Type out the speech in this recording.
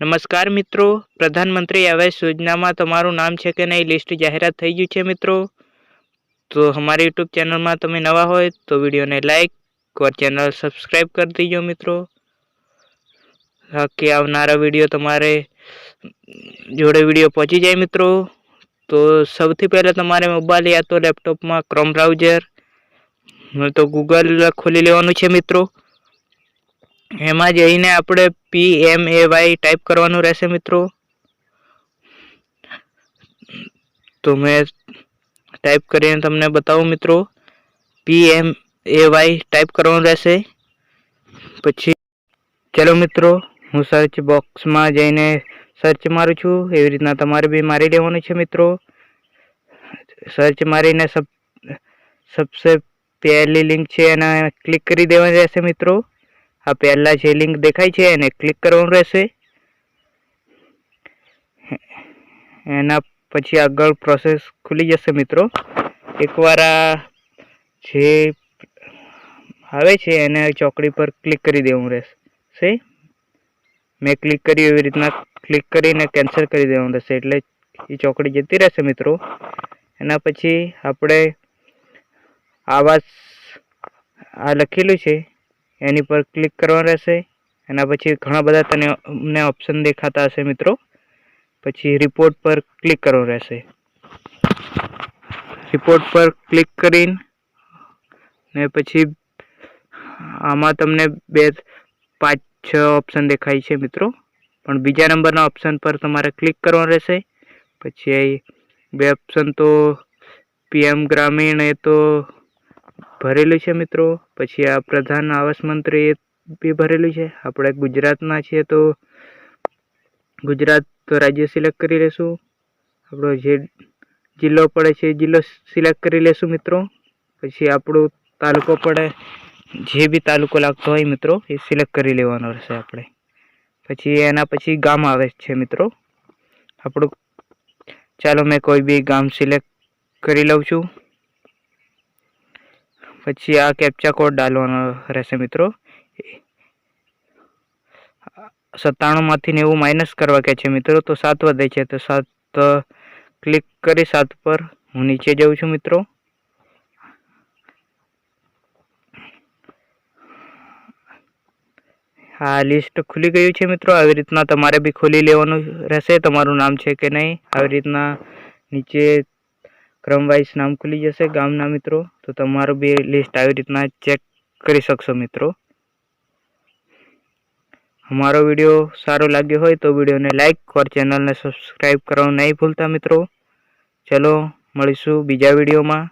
નમસ્કાર મિત્રો. પ્રધાનમંત્રી આવાસ યોજનામાં તમારું નામ છે કે નહીં લિસ્ટ જાહેરાત થઈ ગયું છે મિત્રો. તો અમારી યુટ્યુબ ચેનલમાં તમે નવા હોય તો વિડીયોને લાઇક ઓર ચેનલ સબસ્ક્રાઈબ કરી દેજો મિત્રો. કે આવનારા વીડિયો તમારે જોડે વીડિયો પહોંચી જાય મિત્રો. તો સૌથી પહેલાં તમારે મોબાઈલ યા તો લેપટોપમાં ક્રોમ બ્રાઉઝર તો ગૂગલ ખોલી લેવાનું છે મિત્રો. એમાં જઈને આપણે પી એમ એ વાય ટાઈપ કરવાનું રહેશે મિત્રો. તો મેં ટાઈપ કરીને તમને બતાવું મિત્રો. પી એમ એ વાય ટાઈપ કરવાનું રહેશે. પછી ચલો મિત્રો, હું સર્ચ બોક્સમાં જઈને સર્ચ મારું છું. એવી રીતના તમારે બી મારી લેવાનું છે મિત્રો. સર્ચ મારીને સબ, સબસે પહેલી લિંક છે એને ક્લિક કરી દેવાની રહેશે મિત્રો. આ પહેલાં જે લિંક દેખાય છે એને ક્લિક કરવાનું રહેશે. એના પછી આગળ પ્રોસેસ ખુલી જશે મિત્રો. એકવાર આ જે આવે છે એને ચોકડી પર ક્લિક કરી દેવું રહેશે. મેં ક્લિક કર્યું એવી રીતના ક્લિક કરીને કેન્સલ કરી દેવાનું રહેશે. એટલે એ ચોકડી જતી રહેશે મિત્રો. એના પછી આપણે આવાસ આ લખેલું છે. એની પર ક્લિક કરવાનું રહેશે. એના પછી ઘણા બધા તને અમને ઓપ્શન દેખાતા હશે મિત્રો. પછી રિપોર્ટ પર ક્લિક કરવાનું રહેશે. રિપોર્ટ પર ક્લિક કરીને ને પછી આમાં તમને બે, પાંચ, છ ઓપ્શન દેખાય છે મિત્રો. પણ બીજા નંબરના ઓપ્શન પર તમારે ક્લિક કરવાનું રહેશે. પછી બે ઓપ્શન તો પીએમ ગ્રામીણ એ તો ભરેલું છે મિત્રો? પછી આ પ્રધાન આવાસ મંત્રી એ બી ભરેલું છે? આપણે ગુજરાતના છીએ તો ગુજરાત રાજ્ય સિલેક્ટ કરી લેશું. આપણો જે જિલ્લો પડે છે જિલ્લો સિલેક્ટ કરી લેશું મિત્રો. પછી આપણો તાલુકો પડે, જે બી તાલુકો લાગતો હોય મિત્રો, એ સિલેક્ટ કરી લેવાનો રહેશે આપણે. પછી એના પછી ગામ આવે છે મિત્રો. આપણું, ચાલો મેં કોઈ બી ગામ સિલેક્ટ કરી લઉં છું. પછી આ કેપ્ચા કોડ ડાલવાનો રહેશે મિત્રો. સત્તાણુંમાંથી નેવું માઇનસ કરવા કહે છે મિત્રો, તો સાત વધે છે. તો સાત ક્લિક કરી સાત પર. હું નીચે જાઉં છું મિત્રો. હા લિસ્ટ ખુલી ગયું છે મિત્રો. આવી રીતના તમારે બી ખોલી લેવાનું રહેશે. તમારું નામ છે કે નહીં, આવી રીતના નીચે ક્રમ વાઇઝ નામ ખુલી જશે ગામના મિત્રો. તો તમારું બી લિસ્ટ આવી રીતના ચેક કરી શકશો મિત્રો. અમારો વીડિયો સારો લાગ્યો હોય તો વિડીયોને લાઇક ઓર ચેનલને સબસ્ક્રાઈબ કરવાનું નહીં ભૂલતા મિત્રો. ચલો, મળીશું બીજા વિડીયોમાં.